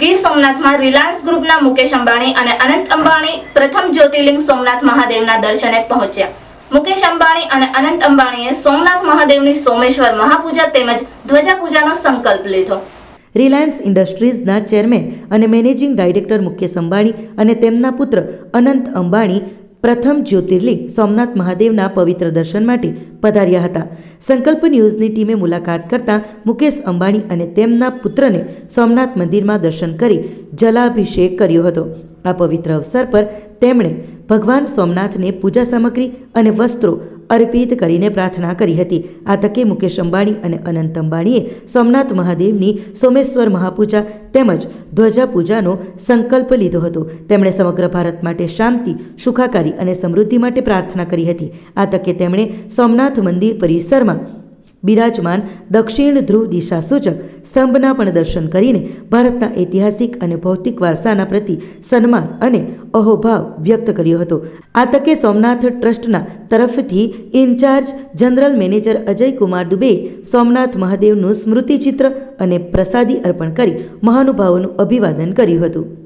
ગીર સોમનાથમાં રિલાયન્સ ગ્રુપના મુકેશ અંબાણી અને અનંત અંબાણી પ્રથમ જ્યોતિર્લિંગ સોમનાથ મહાદેવના દર્શને પહોંચ્યા. મુકેશ અંબાણી અને અનંત અંબાણીએ સોમનાથ મહાદેવની સોમેશ્વર મહાપૂજા તેમજ ધ્વજા પૂજાનો સંકલ્પ લીધો. રિલાયન્સ ઇન્ડસ્ટ્રીઝના ચેરમેન અને મેનેજિંગ ડાયરેક્ટર મુકેશ અંબાણી અને તેમના પુત્ર અનંત અંબાણી પ્રથમ જ્યોતિર્લિંગ સોમનાથ મહાદેવના પવિત્ર દર્શન માટે પધાર્યા હતા. સંકલ્પ ન્યૂઝની ટીમે મુલાકાત કરતા મુકેશ અંબાણી અને તેમના પુત્રને સોમનાથ મંદિરમાં દર્શન કરી જલાભિષેક કર્યો હતો. આ પવિત્ર અવસર પર તેમણે ભગવાન સોમનાથને પૂજા સામગ્રી અને વસ્ત્રો અર્પિત કરીને પ્રાર્થના કરી હતી. આ તકે મુકેશ અંબાણી અને અનંત અંબાણીએ સોમનાથ મહાદેવની સોમેશ્વર મહાપૂજા તેમજ ધ્વજા પૂજાનો સંકલ્પ લીધો હતો. તેમણે સમગ્ર ભારત માટે શાંતિ, સુખાકારી અને સમૃદ્ધિ માટે પ્રાર્થના કરી હતી. આ તકે તેમણે સોમનાથ મંદિર પરિસરમાં બિરાજમાન દક્ષિણ ધ્રુવ દિશા સૂચક સ્તંભના પણ દર્શન કરીને ભારતના ઐતિહાસિક અને ભૌતિક વારસાના પ્રતિ સન્માન અને અહોભાવ વ્યક્ત કર્યો હતો. આ તકે સોમનાથ ટ્રસ્ટના તરફથી incharge general manager Ajay Kumar Dubey Somnath મહાદેવનું સ્મૃતિચિત્ર અને પ્રસાદી અર્પણ કરી મહાનુભાવોનું અભિવાદન કર્યું હતું.